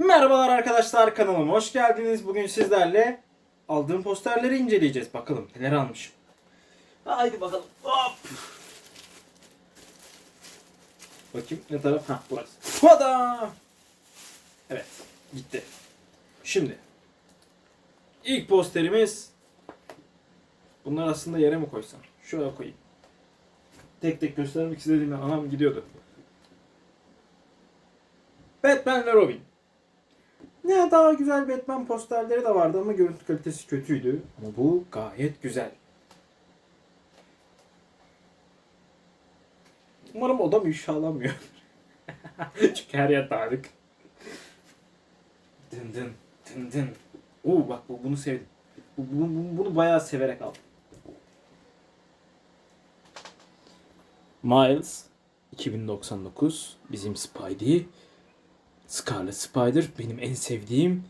Merhabalar arkadaşlar kanalıma hoş geldiniz. Bugün sizlerle aldığım posterleri inceleyeceğiz. Bakalım neler almışım. Haydi bakalım. Hop. Bakayım ne taraf? Ha burası. Hada! Evet gitti. Şimdi ilk posterimiz bunlar aslında yere mi koysam? Şuraya koyayım. Tek tek göstermek istediğimde anam gidiyordu. Batman ve Robin. Ne daha güzel Batman posterleri de vardı ama görüntü kalitesi kötüydü. Ama bu gayet güzel. Umarım odam ifşalanmıyor. Çünkü her yer dağınık. Dın dın dın dın. Oo bak bu, bunu sevdim. Bu- bu- bunu bayağı severek aldım. Miles 2099 bizim Spidey. Scarlet Spider benim en sevdiğim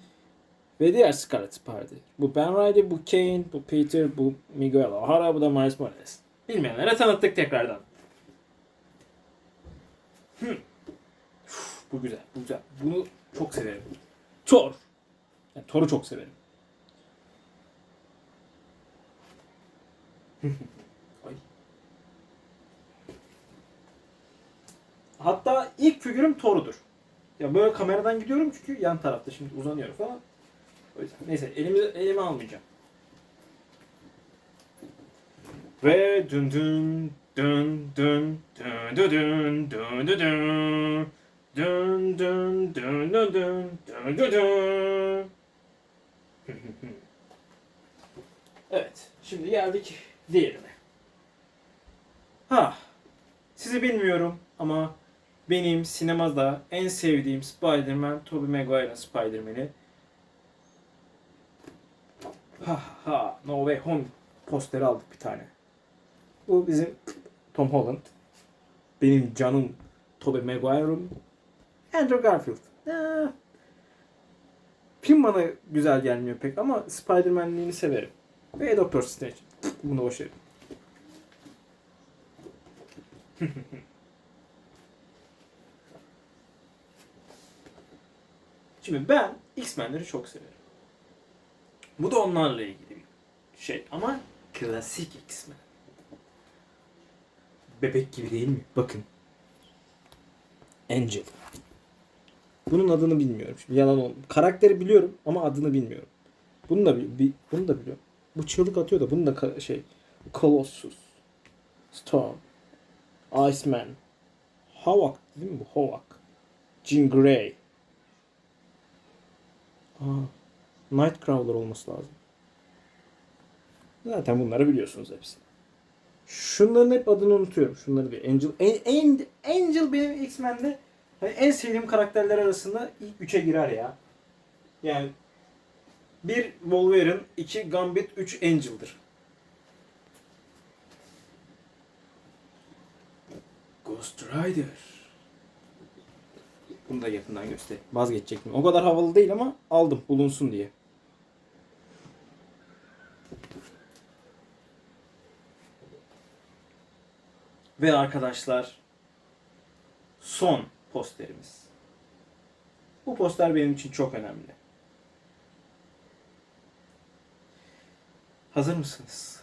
ve diğer Scarlet Spider. Bu Ben Reilly, bu Kane, bu Peter, bu Miguel O'Hara, bu da Miles Morales. Bilmeyenlere tanıttık tekrardan. Hmm. Uf, bu güzel, bu güzel. Bunu çok severim. Thor. Yani Thor'u çok severim. Hatta ilk figürüm Thor'udur. Ya böyle kameradan gidiyorum çünkü yan tarafta şimdi uzanıyor falan. O yüzden neyse elimi elime almayacağım. Ve dün dün dün dün dün dün dün dün dün dün dün dün dün dün dün dün dün dün. Evet, şimdi geldik diğerine. Ha, sizi bilmiyorum benim sinemada en sevdiğim Spider-Man Tobey Maguire'ın Spider-Man'i. Ha ha No Way Home posteri aldık bir tane. Bu bizim Tom Holland. Benim canım Tobey Maguire'ım. Andrew Garfield. Ee, film bana güzel gelmiyor pek ama Spider-Man'liğini severim. Ve Doctor Strange. Bunu boş Şimdi ben X-Men'leri çok severim. Bu da onlarla ilgili bir şey ama klasik X-Men. Bebek gibi değil mi? Bakın. Angel. Bunun adını bilmiyorum. Şimdi yalan ol. Karakteri biliyorum ama adını bilmiyorum. Bunu da bi- bunu da biliyorum. Bu çığlık atıyor da bunu da şey Colossus, Storm, Iceman, Havak değil mi bu? Havak. Jean Grey. Nightcrawler olması lazım. Zaten bunları biliyorsunuz hepsini. Şunların hep adını unutuyorum. Şunları bir Angel An- An- Angel benim X-Men'de hani en sevdiğim karakterler arasında ilk üçe girer ya. Yani bir Wolverine, iki Gambit, üç Angel'dır. Ghost Rider. Bunu da yakından göster. Vazgeçecektim. O kadar havalı değil ama aldım bulunsun diye. Ve arkadaşlar son posterimiz. Bu poster benim için çok önemli. Hazır mısınız?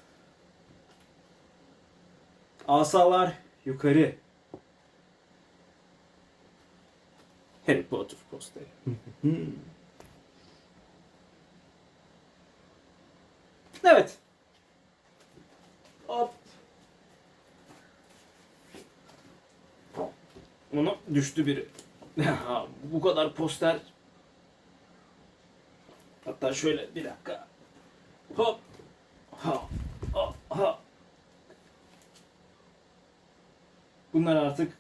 Asalar yukarı. Harry Potter posteri. evet. Hop. Onu düştü biri. Bu kadar poster. Hatta şöyle bir dakika. Hop. Ha. Ha. ha. Bunlar artık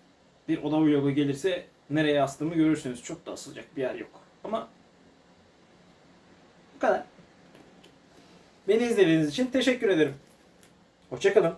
bir oda vlogu gelirse nereye astığımı görürsünüz. Çok da asılacak bir yer yok. Ama bu kadar. Beni izlediğiniz için teşekkür ederim. Hoşçakalın.